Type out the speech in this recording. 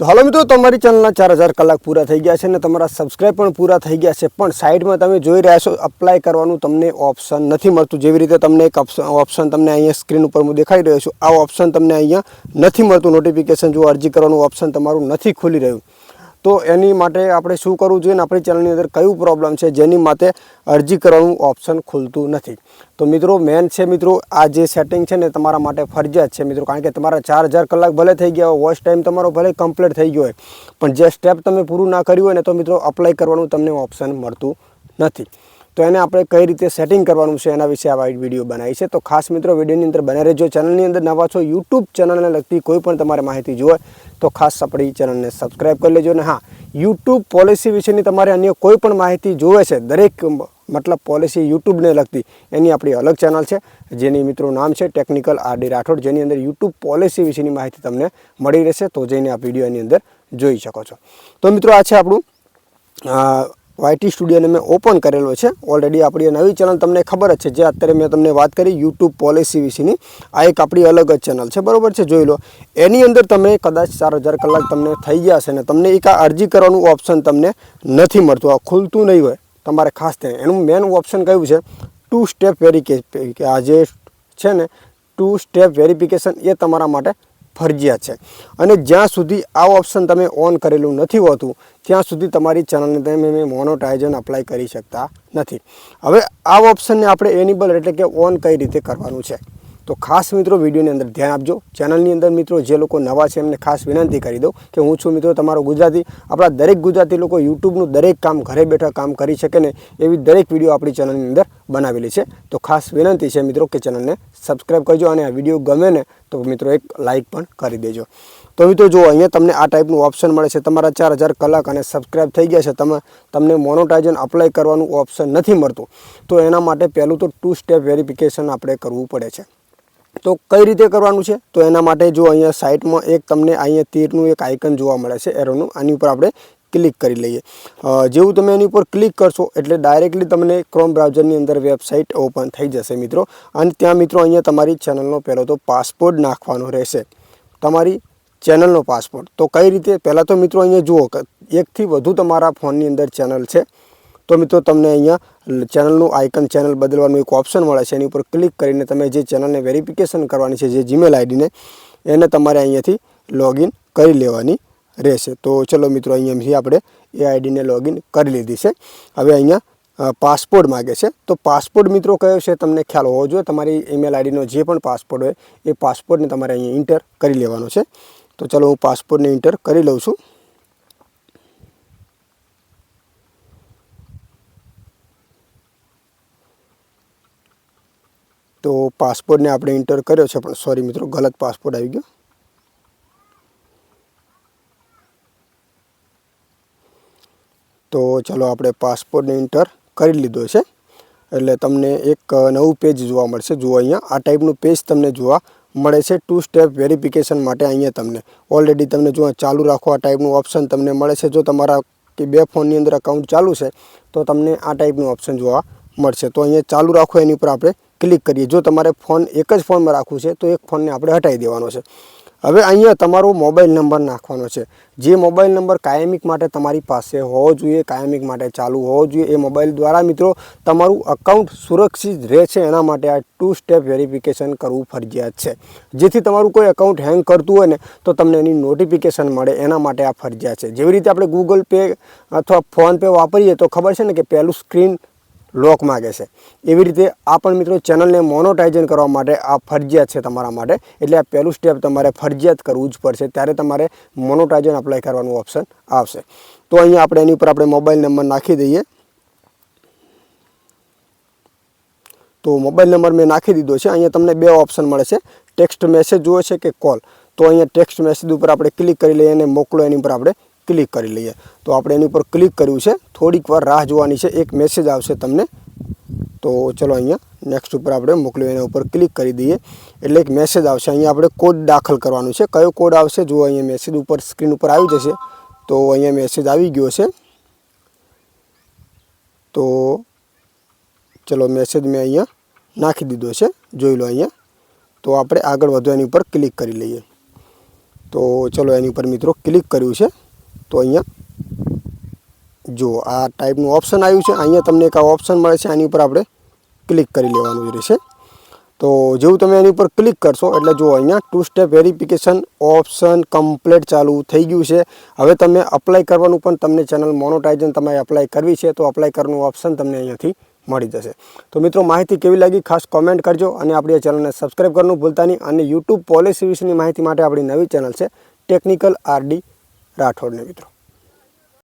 તો હાલો મિત્રો, તમારી ચેનલના ચાર હજાર કલાક પૂરા થઈ ગયા છે અને તમારા સબસ્ક્રાઈબ પણ પૂરા થઈ ગયા છે, પણ સાઈડમાં તમે જોઈ રહ્યા છો અપ્લાય કરવાનું તમને ઓપ્શન નથી મળતું. જેવી રીતે તમને એક ઓપ્શન તમને અહીંયા સ્ક્રીન ઉપર હું દેખાડી રહ્યો છું, આ ઓપ્શન તમને અહીંયા નથી મળતું. નોટિફિકેશન જો અરજી કરવાનું ઓપ્શન તમારું નથી ખુલી રહ્યું. તો એની માટે આપણે શું કરવું જોઈએ ને આપણી ચેનલની અંદર કયું પ્રોબ્લેમ છે, જેની માટે અરજી કરવાનું ઓપ્શન ખુલતું નથી. તો મિત્રો મેન છે મિત્રો, આ જે સેટિંગ છે ને તમારા માટે ફરજિયાત છે મિત્રો. કારણ કે તમારા ચાર હજાર કલાક ભલે થઈ ગયા હોય વોચ ટાઈમ તમારો ભલે કમ્પ્લીટ થઈ ગયો હોય, પણ જે સ્ટેપ તમે પૂરું ના કર્યું હોય ને તો મિત્રો અપ્લાય કરવાનું તમને ઓપ્શન મળતું નથી. તો એને આપણે કઈ રીતે સેટિંગ કરવાનું છે એના વિશે આ વીડિયો બનાવી છે. તો ખાસ મિત્રો, વિડીયોની અંદર બને રહેજો. ચેનલની અંદર નવા છો યુટ્યુબ ચેનલને લગતી કોઈ પણ તમારે માહિતી જોઈએ તો ખાસ આપણી ચેનલને સબસ્ક્રાઈબ કરી લેજો. અને હા યુટ્યુબ પોલિસી વિશેની તમારે અન્ય કોઈ પણ માહિતી જોવે છે, દરેક મતલબ પોલિસી યુટ્યુબને લગતી, એની આપણી અલગ ચેનલ છે, જેની મિત્રો નામ છે ટેકનિકલ આર ડી રાઠોડ, જેની અંદર યુટ્યુબ પોલિસી વિશેની માહિતી તમને મળી રહેશે. તો જઈને આ વિડીયોની અંદર જોઈ શકો છો. તો મિત્રો, આ છે આપણું વાયટી સ્ટુડિયોને મેં ઓપન કરેલો છે. ઓલરેડી આપણી નવી ચેનલ તમને ખબર જ છે. જે અત્યારે મેં તમને વાત કરી યુટ્યુબ પોલિસી વિશેની. આ એક આપણી અલગ જ ચેનલ છે. બરાબર છે? જોઈ લો. એની અંદર તમે કદાચ ચાર હજાર કલાક તમને થઈ ગયા છે ને તમને એક આ અરજી કરવાનું ઓપ્શન તમને નથી મળતું. આ ખુલતું નહીં હોય તમારે ખાસ ધ્યાન. એનું મેન ઓપ્શન કયું છે? ટુ સ્ટેપ વેરિકે આ જે છે ને ટુ સ્ટેપ વેરિફિકેશન એ તમારા માટે ફરજિયાત છે. અને જ્યાં સુધી આ ઓપ્શન તમે ઓન કરેલું નથી હોતું, ત્યાં સુધી તમારી ચેનલને તમે મોનોટાઇઝન અપ્લાય કરી શકતા નથી. હવે આ ઓપ્શનને આપણે એનિબલ એટલે કે ઓન કઈ રીતે કરવાનું છે? તો ખાસ મિત્રો વિડીયોની અંદર ધ્યાન આપજો. ચેનલની અંદર મિત્રો જે લોકો નવા છે એમને ખાસ વિનંતી કરી દઉં કે હું છું મિત્રો તમારો ગુજરાતી, આપણા દરેક ગુજરાતી લોકો યુટ્યુબનું દરેક કામ ઘરે બેઠા કામ કરી શકે ને એવી દરેક વીડિયો આપણી ચેનલની અંદર બનાવેલી છે. તો ખાસ વિનંતી છે મિત્રો કે ચેનલને સબસ્ક્રાઈબ કરજો અને આ વીડિયો ગમે ને તો મિત્રો એક લાઇક પણ કરી દેજો. તો મિત્રો જો અહીંયા તમને આ ટાઈપનું ઓપ્શન મળે છે. તમારા ચાર હજાર કલાક અને સબસ્ક્રાઈબ થઈ ગયા છે. તમે, તમને મોનોટાઇઝન અપ્લાય કરવાનું ઓપ્શન નથી મળતું. તો એના માટે પહેલું તો ટુ સ્ટેપ વેરિફિકેશન આપણે કરવું પડે છે. તો કઈ રીતે કરવાનું છે? તો એના માટે જો અહીંયા સાઇટમાં એક તમને અહીંયા તીરનું એક આઇકન જોવા મળે છે, એરોનું. આની ઉપર આપણે ક્લિક કરી લઈએ. જેવું તમે એની ઉપર ક્લિક કરશો એટલે ડાયરેક્ટલી તમને ક્રોમ બ્રાઉઝરની અંદર વેબસાઇટ ઓપન થઈ જશે મિત્રો. અને ત્યાં મિત્રો અહીંયા તમારી ચેનલનો પહેલો તો પાસપોર્ટ નાખવાનો રહેશે. તમારી ચેનલનો પાસપોર્ટ તો કઈ રીતે? પહેલાં તો મિત્રો અહીંયા જુઓ એકથી વધુ તમારા ફોનની અંદર ચેનલ છે. તો મિત્રો તમને અહીંયા ચેનલનું આઇકન, ચેનલ બદલવાનું એક ઓપ્શન મળે છે. એની ઉપર ક્લિક કરીને તમે જે ચેનલને વેરિફિકેશન કરવાની છે, જે જીમેલ આઈડીને, એને તમારે અહીંયાથી લોગિન કરી લેવાની રહેશે. તો ચલો મિત્રો, અહીંયાથી આપણે એ આઈડીને લોગિન કરી લીધી છે. હવે અહીંયા પાસપોર્ટ માગે છે. તો પાસપોર્ટ મિત્રો કયો છે તમને ખ્યાલ હોવો જોઈએ. તમારી ઈમેલ આઈડીનો જે પણ પાસપોર્ટ હોય, એ પાસપોર્ટને તમારે અહીંયા ઇન્ટર કરી લેવાનો છે. તો ચલો હું પાસપોર્ટને ઇન્ટર કરી લઉં છું. તો પાસપોર્ટને આપણે ઇન્ટર કર્યો છે, પણ સોરી મિત્રો, ગલત પાસપોર્ટ આવી ગયો. તો ચલો આપણે પાસપોર્ટને ઇન્ટર કરી લીધો છે. એટલે તમને એક નવું પેજ જોવા મળશે, જુઓ અહીંયા. આ ટાઈપનું પેજ તમને જોવા મળે છે ટુ સ્ટેપ વેરિફિકેશન માટે અહીંયા તમને. ઓલરેડી તમને જો ચાલુ રાખો, આ ટાઈપનું ઓપ્શન તમને મળે છે. જો તમારા કે બે ફોનની અંદર અકાઉન્ટ ચાલુ છે, તો તમને આ ટાઈપનું ઓપ્શન જોવા મળશે. તો અહીંયા ચાલુ રાખો, એની ઉપર આપણે ક્લિક કરીએ. જો તમારે ફોન એક જ ફોનમાં રાખવું છે, તો એક ફોનને આપણે હટાવી દેવાનો છે. હવે અહીંયા તમારો મોબાઈલ નંબર નાખવાનો છે. જે મોબાઈલ નંબર કાયમિક માટે તમારી પાસે હોવો જોઈએ, કાયમિક માટે ચાલુ હોવો જોઈએ, એ મોબાઈલ દ્વારા મિત્રો તમારું અકાઉન્ટ સુરક્ષિત રહે છે એના માટે આ ટુ સ્ટેપ વેરિફિકેશન કરવું ફરજિયાત છે. જેથી તમારું કોઈ અકાઉન્ટ હેંગ કરતું હોય ને, તો તમને એની નોટિફિકેશન મળે. એના માટે આ ફરજિયાત છે. જેવી રીતે આપણે ગૂગલ પે અથવા ફોનપે વાપરીએ, તો ખબર છે ને કે પહેલું સ્ક્રીન લોક માગે છે. એવી રીતે આ પણ મિત્રો ચેનલને મોનોટાઇઝન કરવા માટે આ ફરજિયાત છે તમારા માટે. એટલે આ પહેલું સ્ટેપ તમારે ફરજિયાત કરવું જ પડશે. ત્યારે તમારે મોનોટાઇઝન અપ્લાય કરવાનું ઓપ્શન આવશે. તો અહીંયા આપણે એની ઉપર આપણે મોબાઈલ નંબર નાખી દઈએ. તો મોબાઈલ નંબર મેં નાખી દીધો છે. અહીંયા તમને બે ઓપ્શન મળે છે. ટેક્સ્ટ મેસેજ જુઓ છે કે કોલ. તો અહીંયા ટેક્સ્ટ મેસેજ ઉપર આપણે ક્લિક કરી લઈએ અને મોકલો એની ઉપર આપણે ક્લિક કરી લઈએ. તો આપણે એની ઉપર ક્લિક કર્યું છે. થોડીક વાર રાહ જોવાની છે. એક મેસેજ આવશે તમને. તો ચલો અહીંયા નેક્સ્ટ ઉપર આપણે મોકલ્યું. એના ઉપર ક્લિક કરી દઈએ. એટલે એક મેસેજ આવશે. અહીંયા આપણે કોડ દાખલ કરવાનું છે. કયો કોડ આવશે? જો અહીંયા મેસેજ ઉપર સ્ક્રીન ઉપર આવી જશે. તો અહીંયા મેસેજ આવી ગયો છે. તો ચલો મેસેજ મેં અહીંયા નાખી દીધો છે. જોઈ લો અહીંયા. તો આપણે આગળ વધુ. એની ઉપર ક્લિક કરી લઈએ. તો ચલો એની ઉપર મિત્રો ક્લિક કર્યું છે. તો અહીંયા જો આ ટાઈપનું ઓપ્શન આવ્યું છે, અહીંયા તમને એક આ ઓપ્શન મળે છે, આની ઉપર આપણે ક્લિક કરી લેવાનું રહેશે તો જેવું તમે એની ઉપર ક્લિક કરશો, એટલે જો અહીંયા two step verification option complete ચાલુ થઈ ગયું છે. હવે તમે અપ્લાય કરવાનું પણ તમને ચેનલ મોનોટાઇઝન તમારે અપ્લાય કરવી છે, તો અપ્લાય કરવાનું ઓપ્શન તમને અહીંયાથી મળી જશે. તો મિત્રો, માહિતી કેવી લાગી ખાસ કોમેન્ટ કરજો અને આપણી ચેનલને સબસ્ક્રાઈબ કરવાનું ભૂલતા નહીં. અને યુટ્યુબ પોલિસી વિશેની માહિતી માટે આપણી નવી ચેનલ છે ટેકનિકલ આરડી રાઠોડને મિત્રો.